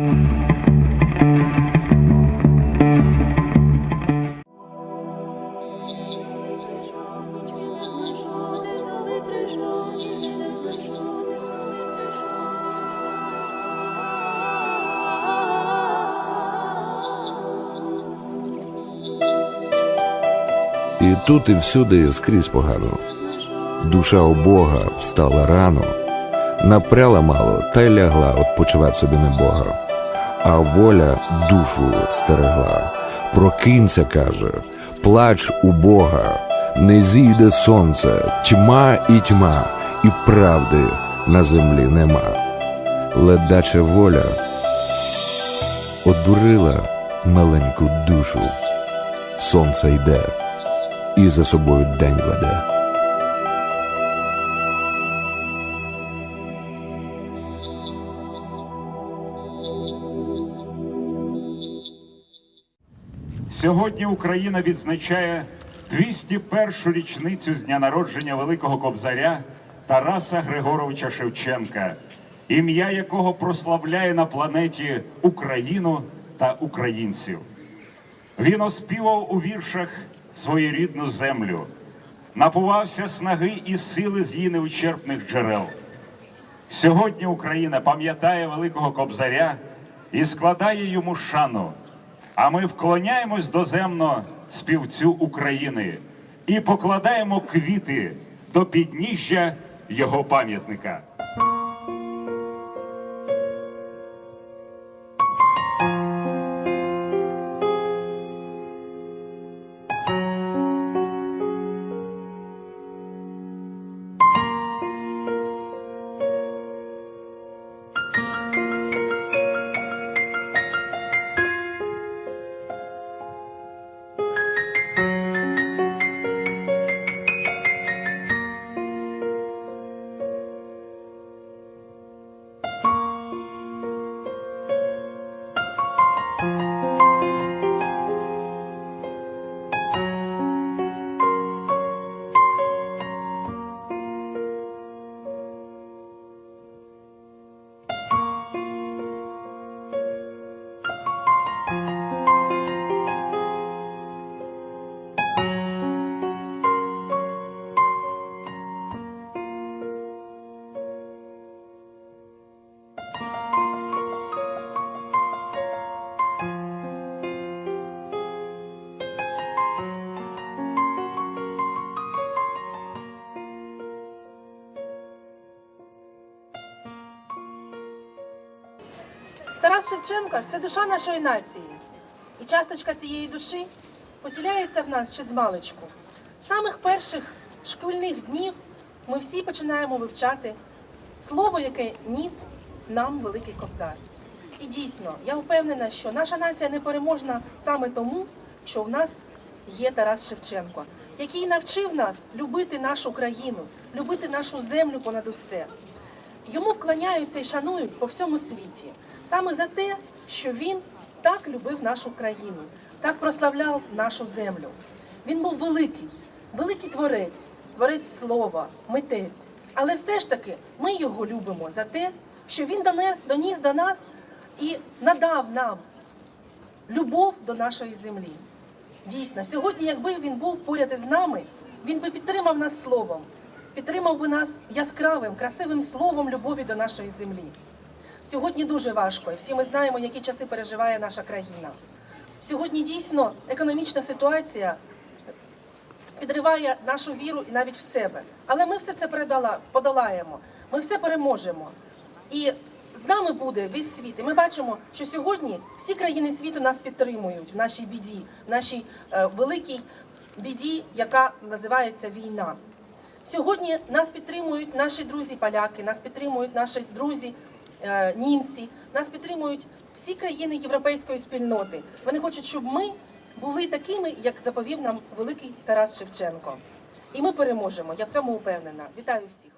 І тут і всюди скрізь погано. Душа у Бога встала рано, напряла мало та й лягла odpoчивать собі не Бога. А воля душу стерегла. Прокинься, каже, плач у Бога, не зійде сонце, тьма і тьма, і правди на землі нема. Ледаче воля одурила маленьку душу. Сонце йде і за собою день веде. Сьогодні Україна відзначає 201-шу річницю з дня народження Великого Кобзаря Тараса Григоровича Шевченка, ім'я якого прославляє на планеті Україну та українців. Він оспівав у віршах свою рідну землю, напувався снаги і сили з її невичерпних джерел. Сьогодні Україна пам'ятає Великого Кобзаря і складає йому шану. А ми вклоняємось доземно співцю України і покладаємо квіти до підніжжя його пам'ятника. Тарас Шевченко це душа нашої нації. І часточка цієї душі поселяється в нас ще з маличку. З самих перших шкільних днів ми всі починаємо вивчати слово, яке ніс нам великий кобзар. І дійсно, я впевнена, що наша нація непереможна саме тому, що в нас є Тарас Шевченко, який навчив нас любити нашу країну, любити нашу землю понад усе. Йому вклоняються і шанують по всьому світі саме за те, що він так любив нашу країну, так прославляв нашу землю. Він був великий, великий творець, творець слова, митець. Але все ж таки ми його любимо за те, що він донес, доніс до нас і надав нам любов до нашої землі. Дійсно, сьогодні, якби він був поряд із нами, він би підтримав нас словом, підтримав би нас яскравим, красивим словом любові до нашої землі. Сьогодні дуже важко, і всі ми знаємо, які часи переживає наша країна. Сьогодні дійсно економічна ситуація підриває нашу віру і навіть в себе. Але ми все це передала, подолаємо, ми все переможемо. І з нами буде весь світ. І ми бачимо, що сьогодні всі країни світу нас підтримують в нашій біді, в нашій е, великій біді, яка називається війна. Сьогодні нас підтримують наші друзі-поляки, нас підтримують наші друзі е, німці, нас підтримують всі країни європейської спільноти. Вони хочуть, щоб ми були такими, як заповів нам великий Тарас Шевченко. І ми переможемо. Я в цьому упевнена. Вітаю всіх.